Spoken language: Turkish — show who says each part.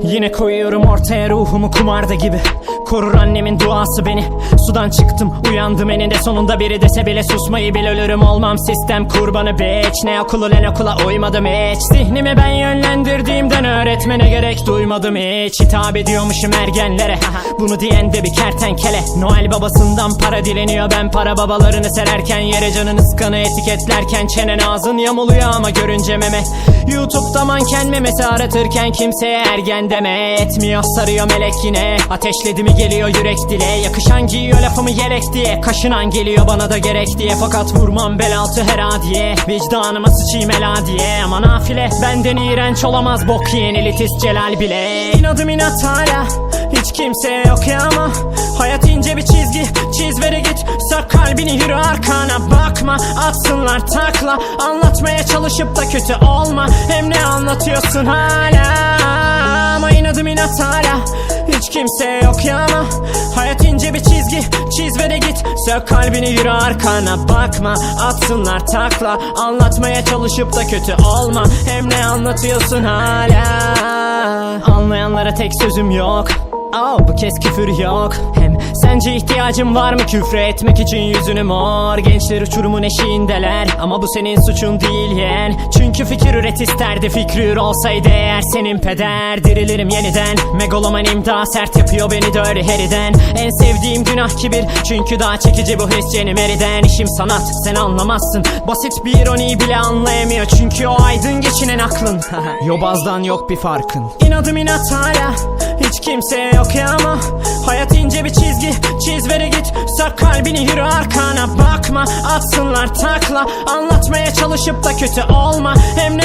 Speaker 1: Yine koyuyorum ortaya ruhumu kumarda gibi. Korur annemin duası beni. Sudan çıktım uyandım eninde sonunda. Biri dese bile susmayı bil ölürüm. Olmam sistem kurbanı bitch. Ne okulu lan okula uymadım hiç. Zihnimi ben yönlendirdiğimden öğretmene gerek duymadım hiç. Hitap ediyormuşum ergenlere. Bunu diyen de bir kertenkele. Noel babasından para dileniyor. Ben para babalarını sererken Yere canını sıkanı etiketlerken Çenen ağzın yamuluyor ama görünce meme. Youtube'da manken memesi aratırken kimseye ergen deme. Etmiyor sarıyor melek yine. Ateşledi mi geliyor yürek dile. Yakışan giyiyor lafımı yelek diye. Kaşınan geliyor bana da gerek diye. Fakat vurmam bel altı her adiye Vicdanıma sıçayım ela diye. Ama nafile benden iğrenç olamaz Bok yiyen elitist Celal bile. İnadım inat hala hiç kimse yok ya ama. Hayat ince bir çizgi Çiz vere git. Sök kalbini yürü arkana bakma. Atsınlar takla. Anlatmaya çalışıp da kötü olma. Hem ne anlatıyorsun hala İnat hala. Hiç kimse yok ya ama Hayat ince bir çizgi. Çiz vere git. Sök kalbini yürü arkana. Bakma Atsınlar takla. Anlatmaya çalışıp da kötü olma. Hem ne anlatıyorsun hala? Anlayanlara tek sözüm yok Oh, bu kez küfür yok. Hem sence ihtiyacım var mı? Küfre etmek için yüzünü mor. Gençler uçurumun eşiğindeler. Ama bu senin suçun değil yeğen. Çünkü fikir üret isterdi. Fikri ür olsaydı eğer senin peder. Dirilirim yeniden. Megalomanim daha sert yapıyor beni öyle heriden. En sevdiğim günah kibir. Çünkü daha çekici bu his cenim eriden İşim sanat sen anlamazsın. Basit bir ironiyi bile anlayamıyor. Çünkü o aydın geçinen aklın. Yobazdan yok bir farkın. İnadım inat hala. Hiç kimse yok ya ama Hayat ince bir çizgi. Çiz vere git Sök kalbini yürü arkana. Bakma Atsınlar takla. Anlatmaya çalışıp da kötü olma. Hem ne